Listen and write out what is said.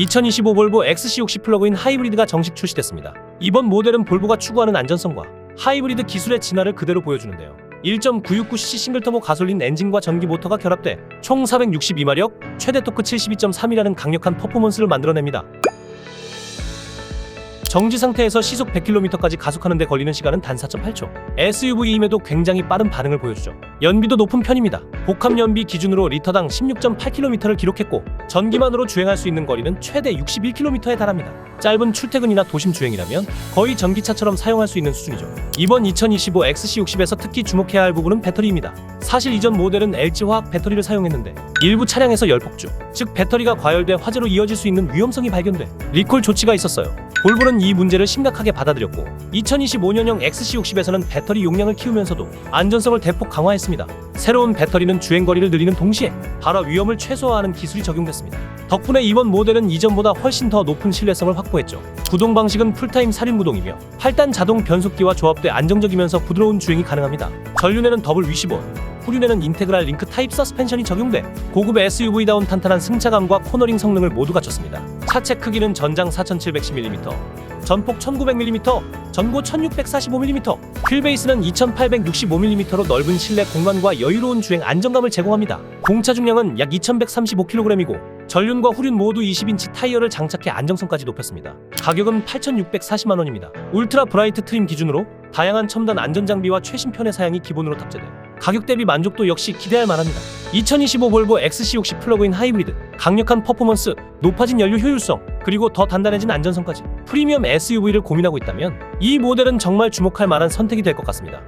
2025 볼보 XC60 플러그인 하이브리드가 정식 출시됐습니다. 이번 모델은 볼보가 추구하는 안전성과 하이브리드 기술의 진화를 그대로 보여주는데요. 1.969cc 싱글터보 가솔린 엔진과 전기 모터가 결합돼 총 462마력, 최대 토크 72.3이라는 강력한 퍼포먼스를 만들어냅니다. 정지 상태에서 시속 100km까지 가속하는 데 걸리는 시간은 단 4.8초. SUV임에도 굉장히 빠른 반응을 보여주죠. 연비도 높은 편입니다. 복합 연비 기준으로 리터당 16.8km를 기록했고 전기만으로 주행할 수 있는 거리는 최대 61km에 달합니다. 짧은 출퇴근이나 도심 주행이라면 거의 전기차처럼 사용할 수 있는 수준이죠. 이번 2025 XC60에서 특히 주목해야 할 부분은 배터리입니다. 사실 이전 모델은 LG 화학 배터리를 사용했는데 일부 차량에서 열폭주, 즉 배터리가 과열돼 화재로 이어질 수 있는 위험성이 발견돼 리콜 조치가 있었어요. 볼보는 이 문제를 심각하게 받아들였고 2025년형 XC60에서는 배터리 용량을 키우면서도 안전성을 대폭 강화했습니다. 새로운 배터리는 주행 거리를 늘리는 동시에 발화 위험을 최소화하는 기술이 적용됐습니다. 덕분에 이번 모델은 이전보다 훨씬 더 높은 신뢰성을 확보했죠. 구동 방식은 풀타임 사륜 구동이며 8단 자동 변속기와 조합돼 안정적이면서 부드러운 주행이 가능합니다. 전륜에는 더블 위시본, 후륜에는 인테그랄 링크 타입 서스펜션이 적용돼 고급 SUV다운 탄탄한 승차감과 코너링 성능을 모두 갖췄습니다. 차체 크기는 전장 4710mm, 전폭 1900mm, 전고 1645mm, 휠베이스는 2865mm로 넓은 실내 공간과 여유로운 주행 안정감을 제공합니다. 공차 중량은 약 2135kg이고 전륜과 후륜 모두 20인치 타이어를 장착해 안정성까지 높였습니다. 가격은 8,640만 원입니다. 울트라 브라이트 트림 기준으로 다양한 첨단 안전 장비와 최신 편의 사양이 기본으로 탑재돼 가격 대비 만족도 역시 기대할 만합니다. 2025 볼보 XC60 플러그인 하이브리드, 강력한 퍼포먼스, 높아진 연료 효율성, 그리고 더 단단해진 안전성까지 프리미엄 SUV를 고민하고 있다면 이 모델은 정말 주목할 만한 선택이 될 것 같습니다.